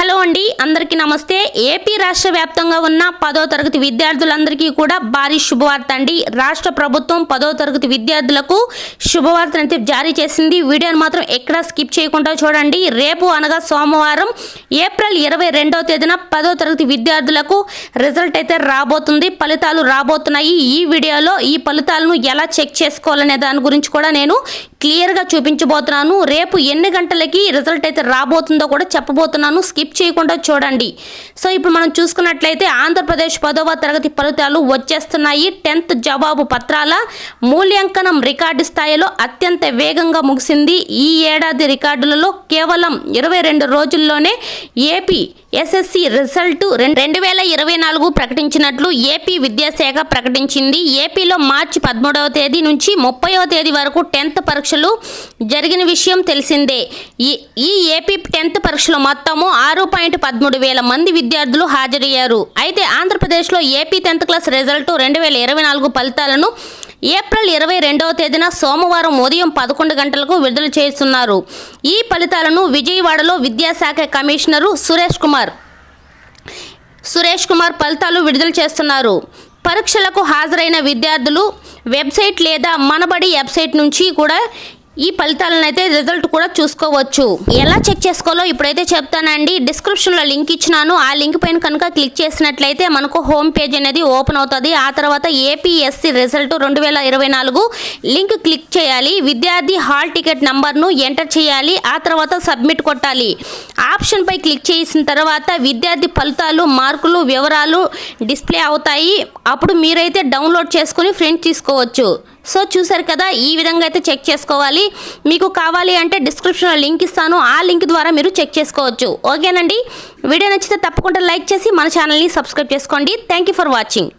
Hello అండి అందరికీ నమస్తే. ఏపీ రాష్ట్ర వ్యాప్తంగా ఉన్న పదో తరగతి విద్యార్థులందరికీ కూడా భారీ శుభవార్త అండి. రాష్ట్ర ప్రభుత్వం పదో తరగతి విద్యార్థులకు శుభవార్తను అయితే జారీ చేసింది. వీడియోని మాత్రం ఎక్కడా స్కిప్ చేయకుండా చూడండి. రేపు అనగా సోమవారం ఏప్రిల్ ఇరవై రెండవ తేదీన పదో తరగతి విద్యార్థులకు రిజల్ట్ అయితే రాబోతుంది. ఫలితాలు రాబోతున్నాయి. ఈ వీడియోలో ఈ ఫలితాలను ఎలా చెక్ చేసుకోవాలనే దాని గురించి కూడా నేను క్లియర్గా చూపించబోతున్నాను. రేపు ఎన్ని గంటలకి రిజల్ట్ అయితే రాబోతుందో కూడా చెప్పబోతున్నాను. స్కిప్ చేయకుండా చూడండి. సో ఇప్పుడు మనం చూసుకున్నట్లయితే ఆంధ్రప్రదేశ్ పదవ తరగతి ఫలితాలు వచ్చేస్తున్నాయి. టెన్త్ జవాబు పత్రాల మూల్యాంకనం రికార్డు స్థాయిలో అత్యంత వేగంగా ముగిసింది. ఈ ఏడాది రికార్డులలో కేవలం ఇరవై రెండు రోజుల్లోనే ఏపీ ఎస్ఎస్సి రిజల్ట్ రెండు వేల ఇరవై నాలుగు ప్రకటించినట్లు ఏపీ విద్యాశాఖ ప్రకటించింది. ఏపీలో మార్చి పదమూడవ తేదీ నుంచి ముప్పైవ తేదీ వరకు టెన్త్ పరీక్షలు జరిగిన విషయం తెలిసిందే. ఈ ఈ ఏపీ టెన్త్ పరీక్షలు మొత్తము ఆరు పాయింట్ పదమూడు వేల మంది విద్యార్థులు హాజరయ్యారు. అయితే ఆంధ్రప్రదేశ్లో ఏపీ టెన్త్ క్లాస్ రిజల్ట్ రెండు వేల ఇరవై నాలుగు ఫలితాలను ఏప్రిల్ ఇరవై రెండవ తేదీన సోమవారం ఉదయం పదకొండు గంటలకు విడుదల చేస్తున్నారు. ఈ ఫలితాలను విజయవాడలో విద్యాశాఖ కమిషనరు సురేష్ కుమార్ సురేష్ కుమార్ ఫలితాలు విడుదల చేస్తున్నారు. పరీక్షలకు హాజరైన విద్యార్థులు వెబ్సైట్ లేదా మనబడి వెబ్సైట్ నుంచి కూడా ఈ ఫలితాలను అయితే రిజల్ట్ కూడా చూసుకోవచ్చు. ఎలా చెక్ చేసుకోవాలో ఇప్పుడైతే చెప్తానండి. డిస్క్రిప్షన్లో లింక్ ఇచ్చినాను. ఆ లింక్ పైన కనుక క్లిక్ చేసినట్లయితే మనకు హోమ్ పేజ్ అనేది ఓపెన్ అవుతుంది. ఆ తర్వాత ఏపీఎస్సి రిజల్ట్ రెండు వేల ఇరవై నాలుగు లింక్ క్లిక్ చేయాలి. విద్యార్థి హాల్ టికెట్ నంబర్ను ఎంటర్ చేయాలి. ఆ తర్వాత సబ్మిట్ కొట్టాలి. ఆప్షన్ పై క్లిక్ చేసిన తర్వాత విద్యార్థి ఫలితాలు మార్కులు వివరాలు డిస్ప్లే అవుతాయి. అప్పుడు మీరైతే డౌన్లోడ్ చేసుకుని ప్రింట్ తీసుకోవచ్చు. సో చూసారు కదా ఈ విధంగా అయితే చెక్ చేసుకోవాలి. మీకు కావాలి అంటే డిస్క్రిప్షన్లో లింక్ ఇస్తాను. ఆ లింక్ ద్వారా మీరు చెక్ చేసుకోవచ్చు. ఓకేనండి? వీడియో నచ్చితే తప్పకుండా లైక్ చేసి మన ఛానల్ని సబ్స్క్రైబ్ చేసుకోండి. Thank you for watching